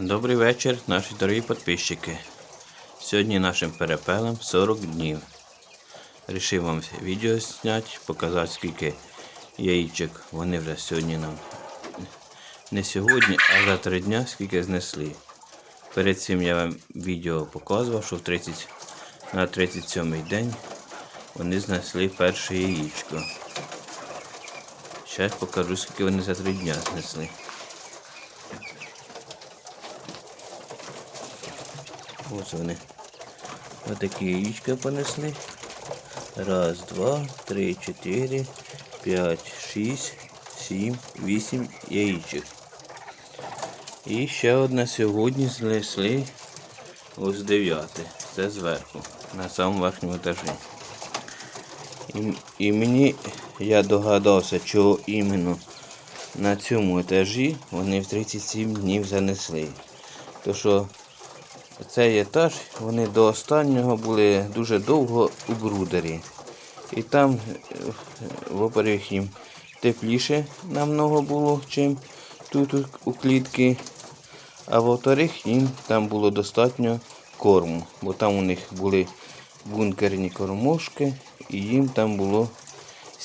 Добрий вечір, наші дорогі підписчики. Сьогодні нашим перепелам 40 днів. Рішив вам відео зняти, показати скільки яєчок вони вже сьогодні нам. Не сьогодні, а за три дня скільки знесли. Перед цим я вам відео показував, що в 30, на 37 день вони знесли перше яєчко. Зараз покажу, скільки вони за три дня знесли. Ось вони. Отакі яєчка понесли. Раз, два, три, чотири, п'ять, шість, сім, вісім яєчок. І ще одне сьогодні знесли ось дев'яте. Це зверху, на самому верхньому етажі. І, і мені я догадався, чого іменно на цьому етажі вони в 37 днів занесли. То що цей етаж вони до останнього були дуже довго у брудері. І там, е, во-первых, їм тепліше намного було, чим тут у- клітки. А во-вторых, їм там було достатньо корму, бо там у них були бункерні кормушки, і їм там було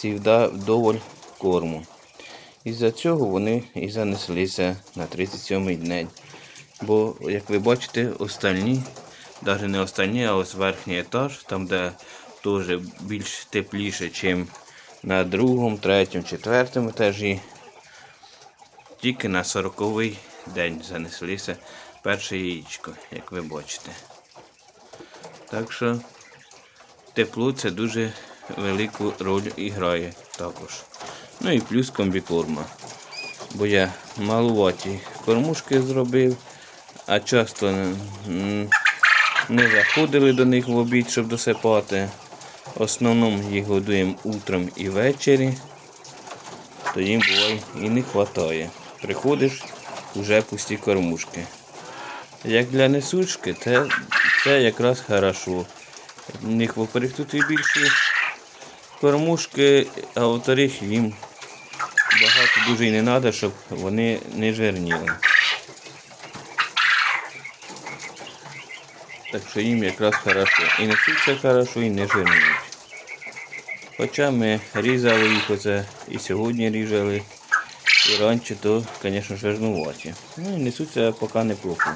завжди вдоволь корму. Із-за цього вони і занеслися на 37-й день. Бо, як ви бачите, остальні, навіть не остальні, а ось верхній етаж, там де теж більш тепліше, ніж на другому, третьому, четвертому етажі. Тільки на 40-й день занеслися перше яєчко, як ви бачите. Так що тепло це дуже велику роль і грає також. Ну і плюс комбікорма. Бо я малуваті кормушки зробив, а часто не заходили до них в обід, щоб досипати. В основному їх годуємо утром і ввечері, то їм буває і не вистачає. Приходиш, вже пусті кормушки. Як для несучки, це, це якраз хорошо. В них во-первых, тут і більші кормушки, а во-вторых, їм багато дуже і не треба, щоб вони не жирніли. Так що їм якраз хорошо. І несуться хорошо, і не жирніють. Хоча ми різали їх оце і сьогодні різали. І раніше, то, звісно, жирнуваті. Ну і несуться поки неплохо.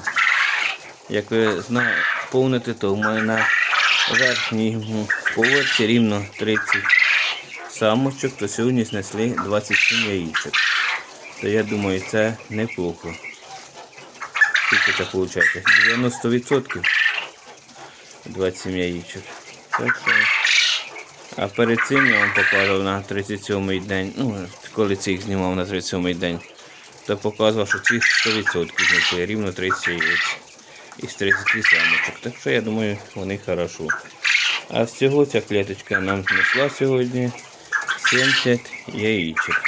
Як ви зна... помните, то в мене на верхній поверсі рівно 30 самочок, то сьогодні знесли 27 яєчок. То я думаю, це неплохо. Скільки це виходить? 90% 27 яєчок. А перед цим я вам показував на 37-й день, ну, коли цих знімав на 37-й день, то показував, що ці 100% знесли, рівно 30 яєць із 30 самочок. Так що я думаю, вони хорошо. А всього ця клеточка нам знесла сьогодні 70 яєчок.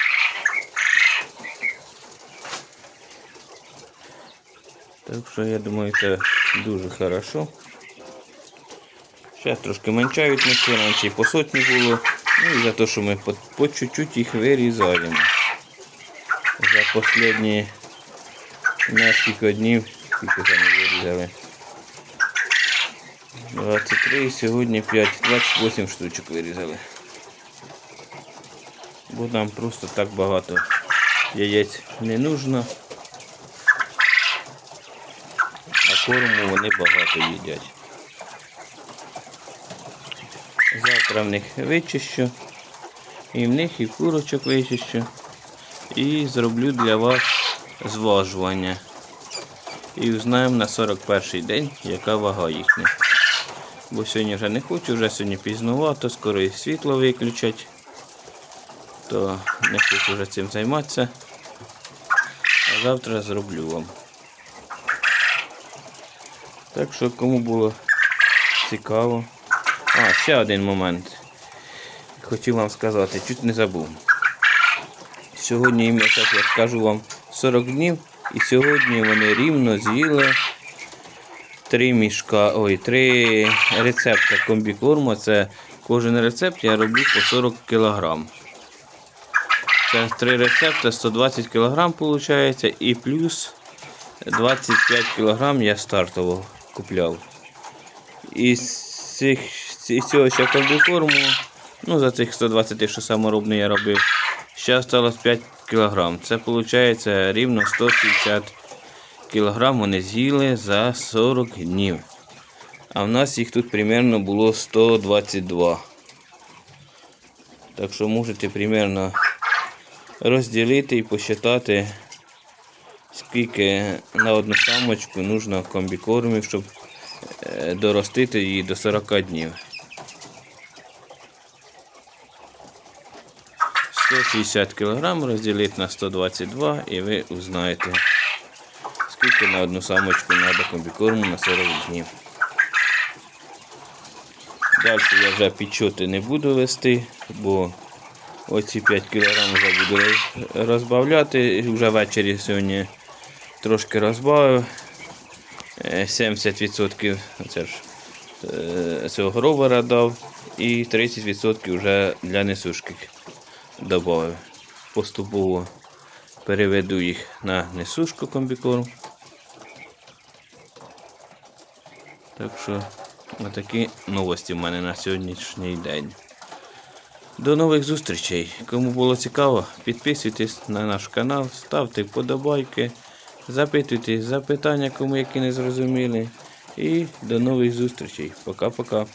Так що я думаю, це дуже хорошо. Зараз трошки меншають нитки, раніше і по сотні було. Ну і за те, що ми по, чуть-чуть їх вирізаємо. За останні нескільки днів, скільки там вирізали. 23, сьогодні 5, 28 штучок вирізали. Бо нам просто так багато яєць не нужно. А корму вони багато їдять. Завтра в них вичищу. І в них і курочок вичищу. І зроблю для вас зважування. І узнаємо на 41 день, яка вага їхня. Бо сьогодні вже не хочу, вже сьогодні пізнувато, скоро і світло виключать. То не хочу вже цим займатися. А завтра зроблю вам. Так що кому було цікаво. А, ще один момент. Хотів вам сказати, чуть не забув. Сьогодні їм, як кажу вам, 40 днів, і сьогодні вони рівно з'їли три мішка, ой, три рецепти комбікорму. Це кожен рецепт я роблю по 40 кг. Це три рецепти, 120 кг виходить, і плюс 25 кг я стартово купляв. Із цих із цього ще комбікорму, ну за цих 120 що саморобний я робив, ще осталось 5 кг. Це виходить рівно 160 кг вони з'їли за 40 днів. А в нас їх тут примерно було 122. Так що можете примерно розділити і посчитати, скільки на одну самочку нужно комбікормів, щоб е, доростити її до 40 днів. 160 кг розділити на 122 і ви узнаєте, скільки на одну самочку треба комбікорму на 40 днів. Далі я вже підчоти не буду вести, бо оці 5 кг вже буду розбавляти. Вже ввечері сьогодні трошки розбавив. Е, 70% це ж е, цього гровера дав і 30% вже для несушки додав. Поступово переведу їх на несушку комбікорм. Так що отакі новості в мене на сьогоднішній день. До нових зустрічей. Кому було цікаво, підписуйтесь на наш канал, ставте вподобайки, запитуйте запитання, кому які не зрозуміли. І до нових зустрічей. Пока-пока.